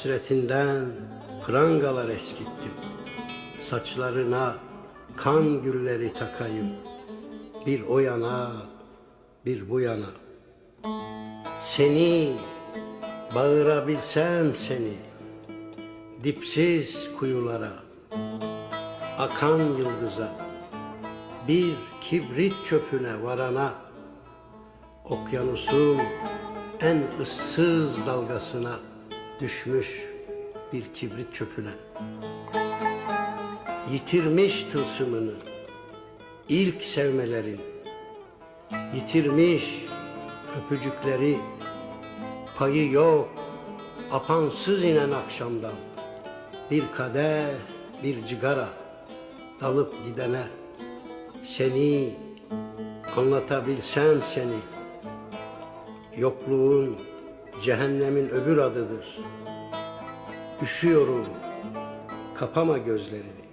Hasretinden prangalar eskittim. Saçlarına kan gülleri takayım. Bir o yana, bir bu yana. Seni bağırabilsem seni dipsiz kuyulara akan yıldıza bir kibrit çöpüne varana okyanusun en ıssız dalgasına düşmüş bir kibrit çöpüne. Yitirmiş tılsımını ilk sevmelerin. Yitirmiş öpücükleri payı yok apansız inen akşamdan. Bir kadeh bir cigara dalıp gidene. Seni anlatabilsem seni yokluğun cehennemin öbür adıdır. Üşüyorum. Kapama gözlerini